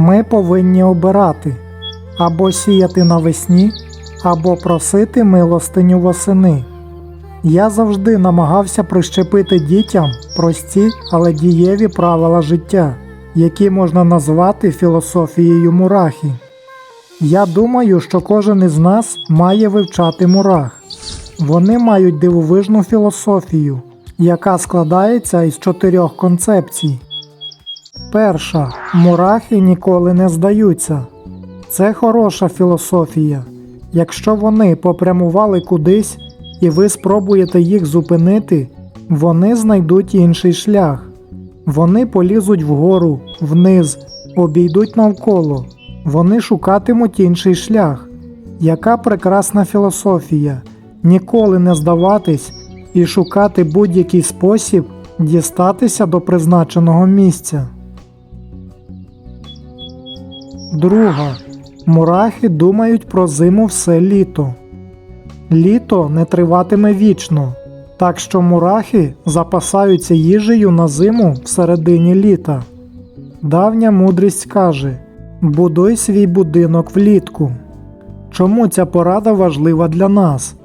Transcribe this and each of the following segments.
Ми повинні обирати або сіяти навесні, або просити милостиню восени. Я завжди намагався прищепити дітям прості, але дієві правила життя, які можна назвати філософією мурахи. Я думаю, що кожен із нас має вивчати мурах. Вони мають дивовижну філософію, яка складається із чотирьох концепцій. Перша мурахи ніколи не здаються. Це хороша філософія. Якщо вони попрямували кудись і ви спробуєте їх зупинити, вони знайдуть інший шлях. Вони полізуть вгору, вниз, обійдуть навколо. Вони шукатимуть інший шлях. Яка прекрасна філософія ніколи не здаватись і шукати будь-який спосіб дістатися до призначеного місця. Друга. Мурахи думають про зиму все літо. Літо не триватиме вічно, так що мурахи запасаються їжею на зиму всередині літа. Давня мудрість каже: будуй свій будинок влітку. Чому ця порада важлива для нас?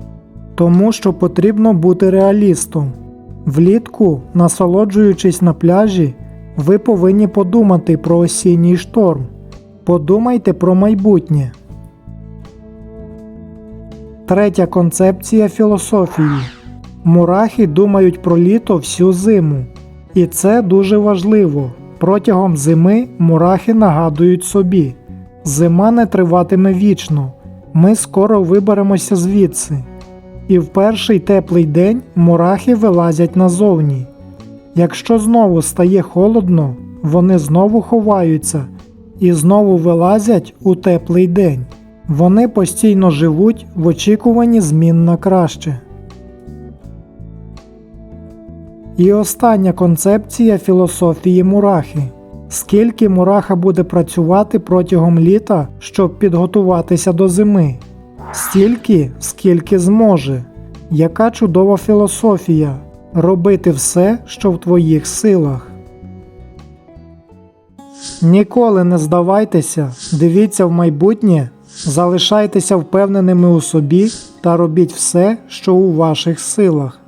Тому що потрібно бути реалістом. Влітку, насолоджуючись на пляжі, ви повинні подумати про осінній шторм. Подумайте про майбутнє. Третя концепція філософії. Мурахи думають про літо всю зиму. І це дуже важливо. Протягом зими мурахи нагадують собі: зима не триватиме вічно. Ми скоро виберемося звідси. І в перший теплий день мурахи вилазять назовні. Якщо знову стає холодно, вони знову ховаються і знову вилазять у теплий день. Вони постійно живуть в очікуванні змін на краще. І остання концепція філософії мурахи. Скільки мураха буде працювати протягом літа, щоб підготуватися до зими? Стільки, скільки зможе. Яка чудова філософія робити все, що в твоїх силах. Ніколи не здавайтеся, дивіться в майбутнє, залишайтеся впевненими у собі та робіть все, що у ваших силах.